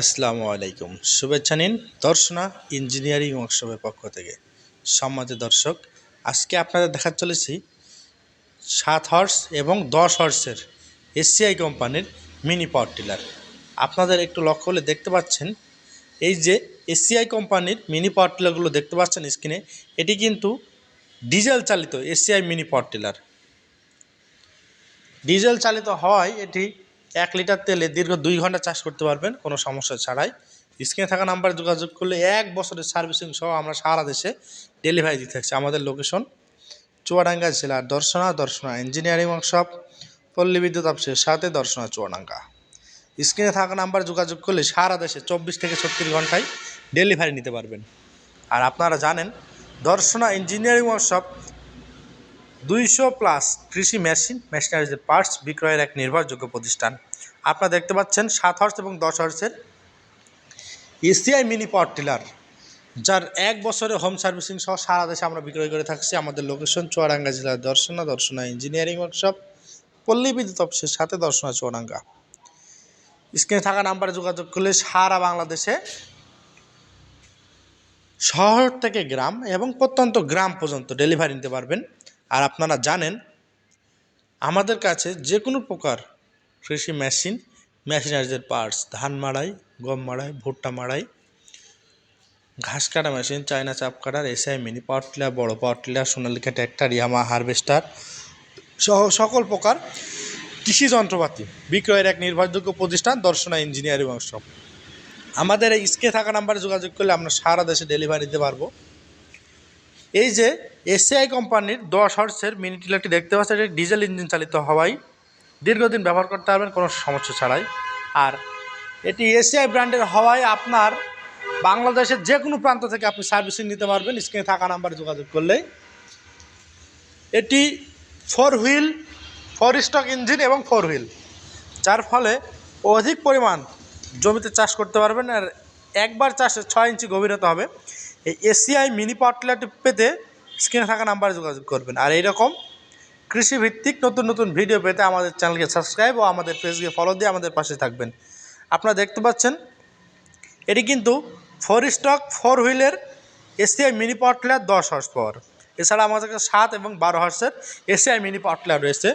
আসসালামু আলাইকুম। শুভেচ্ছা নিন দর্শনা ইঞ্জিনিয়ারিং ওয়ার্কশপের পক্ষ থেকে। সম্মানিত দর্শক, আজকে আপনাদের দেখাতে চলেছি সাত হর্স এবং দশ হর্সের এসিআই কোম্পানির মিনি পাওয়ার টিলার। আপনাদের একটু লক্ষ্য হলে দেখতে পাচ্ছেন, এই যে এসিআই কোম্পানির মিনি পাওয়ার টিলারগুলো দেখতে পাচ্ছেন স্ক্রিনে, এটি কিন্তু ডিজেল চালিত ACI mini power tiller. Diesel চালিত হওয়ায় এটি এক লিটার তেলে দীর্ঘ দুই ঘণ্টা চাষ করতে পারবেন, কোনো সমস্যা ছাড়াই। স্ক্রিনে থাকা নাম্বারে যোগাযোগ করলে এক বছরের সার্ভিসিং সহ আমরা সারা দেশে ডেলিভারি দিতে থাকছি। আমাদের লোকেশন চুয়াডাঙ্গা জেলার দর্শনা দর্শনা ইঞ্জিনিয়ারিং ওয়ার্কশপ পল্লী বিদ্যুৎ অফিসের সাথে দর্শনা চুয়াডাঙ্গা। স্ক্রিনে থাকা নাম্বারে যোগাযোগ করলে সারা দেশে চব্বিশ থেকে ছত্রিশ ঘন্টায় ডেলিভারি নিতে পারবেন। আর আপনারা জানেন, দর্শনা ইঞ্জিনিয়ারিং ওয়ার্কশপ দুইশো প্লাস কৃষি মেশিন, মেশিনারিজের পার্টস বিক্রয়ের এক নির্ভরযোগ্য প্রতিষ্ঠান। আপনারা দেখতে পাচ্ছেন, সাত হর্স এবং দশ হর্সের এসিআই মিনি পাওয়ার টিলার, যার এক বছরে হোম সার্ভিসিং সহ সারা দেশে আমরা বিক্রয় করে থাকছি। আমাদের লোকেশন চুয়াডাঙ্গা জেলার দর্শনা দর্শনা ইঞ্জিনিয়ারিং ওয়ার্কশপ, পল্লী বিদ্যুৎ অফিসের সাথে দর্শনা চুয়াডাঙ্গা। স্ক্রিনে থাকা নাম্বারে যোগাযোগ করলে সারা বাংলাদেশে শহর থেকে গ্রাম এবং প্রত্যন্ত গ্রাম পর্যন্ত ডেলিভারি নিতে পারবেন। আর আপনারা জানেন, আমাদের কাছে যে কোনো প্রকার কৃষি মেশিন মেশিনারিজের পার্টস, ধান মাড়াই, গম মাড়াই, ভুট্টা মাড়াই, ঘাস কাটা machine, China chaff cutter, ACI mini, power tiller, বড় power tiller, Sonalika tractor, Yanmar harvester সহ সকল প্রকার কৃষি যন্ত্রপাতি বিক্রয়ের এক নির্ভরযোগ্য প্রতিষ্ঠান, দর্শনা ইঞ্জিনিয়ারিং ওয়ার্কশপ। আমাদের এই স্কে থাকা নাম্বারে যোগাযোগ করলে আমরা সারা দেশে ডেলিভারি দিতে পারব। এই যে এসিআই কোম্পানির দশ হর্সের মিনি টিলারটি দেখতে পাচ্ছেন, এটি ডিজেল ইঞ্জিন চালিত হওয়ায়। দীর্ঘদিন ব্যবহার করতে পারবেন, কোনো সমস্যা ছাড়াই। আর এটি এসিআই ব্র্যান্ডের হওয়ায় আপনার বাংলাদেশের যে কোনো প্রান্ত থেকে আপনি সার্ভিসিং নিতে পারবেন। স্ক্রিনে থাকা নাম্বারে যোগাযোগ করলে। এটি four wheel, four stroke engine এবং ফোর হুইল, যার ফলে অধিক পরিমাণ জমিতে চাষ করতে পারবেন। আর একবার চাষে ছয় ইঞ্চি গভীরতা হবে। এই এসিআই মিনি পাওয়ার পেতে স্ক্রিনে থাকা নাম্বারে যোগাযোগ করবেন। আর এইরকম কৃষিভিত্তিক নতুন নতুন ভিডিও পেতে আমাদের চ্যানেলকে সাবস্ক্রাইব ও আমাদের পেজকে ফলো দিয়ে আমাদের পাশে থাকবেন। আপনারা দেখতে পাচ্ছেন, এটি কিন্তু ফোর স্টক, ফোর হুইলের এসিআই মিনি পাওয়ার দশ হর্স পাওয়ার এছাড়া আমাদের সাত এবং বারো হর্সের এসিআই মিনি পাওয়ার টিলার রয়েছে।